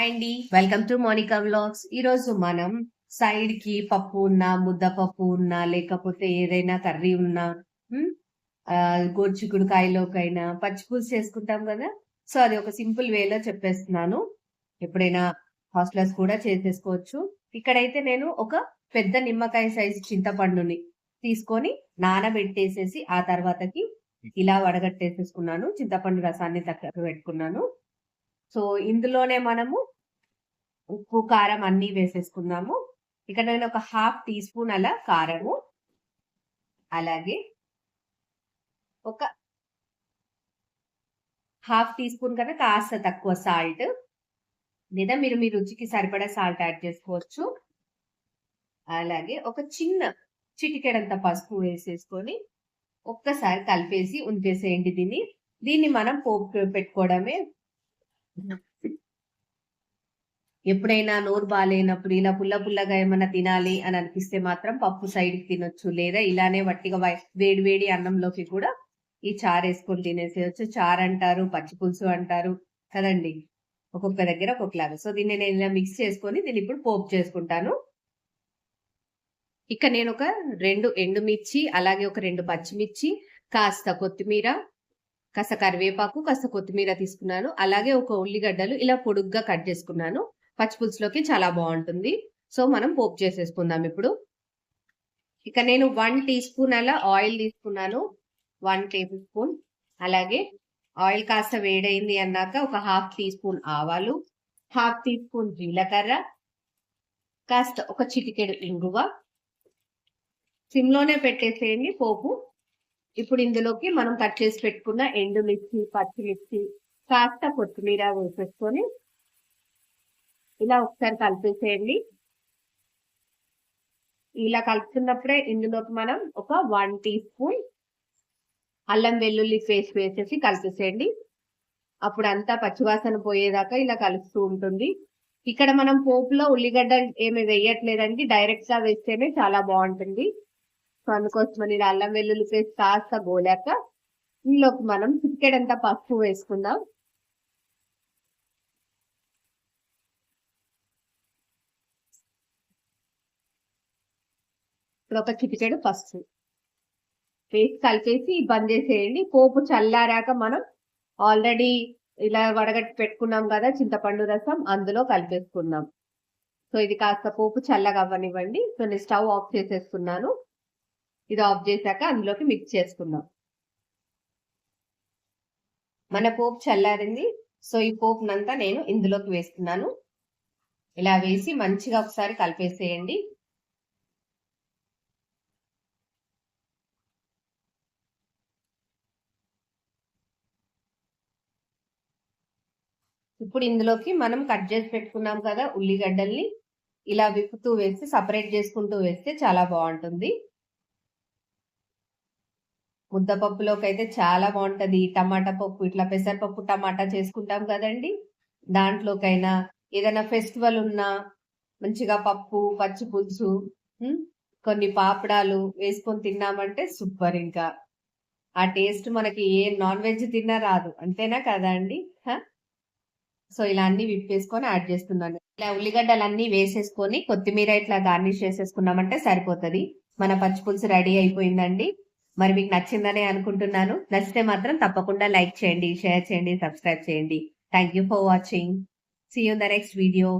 Hi అండి welcome to Monika vlogs ఈ రోజు మనం సైడ్కి పప్పు ఉన్నా ముద్దపప్పు ఉన్నా లేకపోతే ఏదైనా కర్రీ ఉన్నా ఉమ్, ఆ, గోరుచిక్కుడుకాయలోకైనా పచ్చి పులుసు చేసుకుంటాం కదా? సో అది ఒక సింపుల్ వేలో చెప్పేస్తున్నాను. ఎప్పుడైనా హాస్టల్స్ కూడా చేసేసుకోవచ్చు. ఇక్కడైతే నేను ఒక పెద్ద నిమ్మకాయ సైజు చింతపండుని తీసుకొని నానబెట్టేసేసి ఆ తర్వాతకి ఇలా వడగట్టేసేసుకున్నాను. చింతపండు రసాన్ని తగ్గ పెట్టుకున్నాను. సో ఇందులోనే మనము ఉప్పు కారం అన్ని వేసేసుకుందాము. ఇక్కడ నేను ఒక హాఫ్ టీ స్పూన్ అలా కారము అలాగే ఒక హాఫ్ టీ స్పూన్ కన్నా కాస్త తక్కువ సాల్ట్ లేదా మీరు మీ రుచికి సరిపడా సాల్ట్ యాడ్ చేసుకోవచ్చు. అలాగే ఒక చిన్న చిటికెడంత పసుపు వేసేసుకొని ఒక్కసారి కలిపేసి ఉంచేసేయండి దీన్ని. దీన్ని మనం పోపు పెట్టుకోవడమే ఎప్పుడైనా నోరు బాగాలేనప్పుడు ఇలా పుల్ల పుల్లగా ఏమైనా తినాలి అని అనిపిస్తే మాత్రం పప్పు సైడ్కి తినొచ్చు లేదా ఇలానే వట్టిగా వేడి వేడి అన్నంలోకి కూడా ఈ చారు వేసుకొని తినేసేయచ్చు. చారు అంటారు పచ్చిపులుసు అంటారు. కదండి? ఒక్కొక్క దగ్గర ఒక్కొక్కలాగా. సో దీన్ని నేను ఇలా మిక్స్ చేసుకొని దీన్ని ఇప్పుడు పోపు చేసుకుంటాను. ఇక నేను ఒక రెండు ఎండుమిర్చి అలాగే ఒక రెండు పచ్చిమిర్చి కాస్త కొత్తిమీర కాస్త కరివేపాకు కాస్త కొత్తిమీర తీసుకున్నాను. అలాగే ఒక ఉల్లిగడ్డలు ఇలా పొడుగ్గా కట్ చేసుకున్నాను. పచ్చిపులుసులోకి చాలా బాగుంటుంది. సో మనం పోపు చేసేసుకుందాం ఇప్పుడు. ఇక నేను వన్ టీ స్పూన్ అలా ఆయిల్ తీసుకున్నాను. One tablespoon. అలాగే ఆయిల్ కాస్త వేడైంది అన్నాక ఒక హాఫ్ టీ స్పూన్ ఆవాలు హాఫ్ టీ స్పూన్ జీలకర్ర కాస్త ఒక చిటికెడు ఇంగువ. సిమ్లోనే పెట్టేసేయండి పోపు. ఇప్పుడు ఇందులోకి మనం కట్ చేసి పెట్టుకున్న ఎండుమిర్చి పచ్చిమిర్చి కాస్త కొత్తిమీర వేసేసుకొని ఇలా ఒకసారి కలిపేసేయండి. ఇలా కలుపుతున్నప్పుడే ఇందులోకి మనం ఒక వన్ టీ స్పూన్ అల్లం వెల్లుల్లి పేస్ట్ వేసేసి కలిపేసేయండి. అప్పుడు అంతా పచ్చివాసన పోయేదాకా ఇలా కలుస్తూ ఉంటుంది. ఇక్కడ మనం పోపులో ఉల్లిగడ్డ ఏమి వేయట్లేదండి. డైరెక్ట్గా వేస్తేనే చాలా బాగుంటుంది. సో అందుకోసమని అల్లం వెల్లుల్లి పేస్ట్ కాస్త గోలాక ఇందులోకి మనం చిటికెడంతా పసుపు వేసుకుందాం. ఇప్పుడు ఒక చిటికెడు పసుపు. వేసి కలిపేసి బంద్ చేసేయండి. పోపు చల్లారాక మనం ఆల్రెడీ ఇలా వడగట్టి పెట్టుకున్నాం కదా చింతపండు రసం అందులో కలిపేసుకున్నాం సో ఇది కాస్త పోపు చల్లగా అవ్వనివ్వండి సో నేను స్టవ్ ఆఫ్ చేసేసుకున్నాను ఇది ఆఫ్ చేశాక అందులోకి మిక్స్ చేసుకుందాం. మన పోపు చల్లారింది. సో ఈ పోపునంతా నేను ఇందులోకి వేస్తున్నాను. ఇలా వేసి మంచిగా ఒకసారి కలిపేసేయండి. ఇప్పుడు ఇందులోకి మనం కట్ చేసి పెట్టుకున్నాం కదా ఉల్లిగడ్డల్ని. ఇలా విప్పుతూ వేసి సపరేట్ చేసుకుంటూ వేస్తే చాలా బాగుంటుంది. ముద్దపప్పులోకి అయితే చాలా బాగుంటది. టమాటా పప్పు ఇట్లా పెసరపప్పు టమాటా చేసుకుంటాం కదండి. దాంట్లోకైనా ఏదైనా ఫెస్టివల్ ఉన్నా మంచిగా పప్పు పచ్చి పులుసు కొన్ని పాపడాలు వేసుకొని తిన్నామంటే సూపర్ ఇంకా. ఆ టేస్ట్ మనకి ఏ నాన్ వెజ్ తిన్నా రాదు. అంతేనా కదా అండి? సో ఇలా అన్ని విప్పేసుకొని యాడ్ చేస్తున్నాను. ఇలా ఉల్లిగడ్డలు అన్ని వేసేసుకొని కొత్తిమీర ఇట్లా గార్నిష్ చేసేసుకున్నామంటే సరిపోతుంది. మన పచ్చి పులుసు రెడీ అయిపోయిందండి. మరి మీకు నచ్చిందనే అనుకుంటున్నాను. నచ్చితే మాత్రం తప్పకుండా లైక్ చేయండి షేర్ చేయండి సబ్స్క్రైబ్ చేయండి. Thank you for watching see you the next video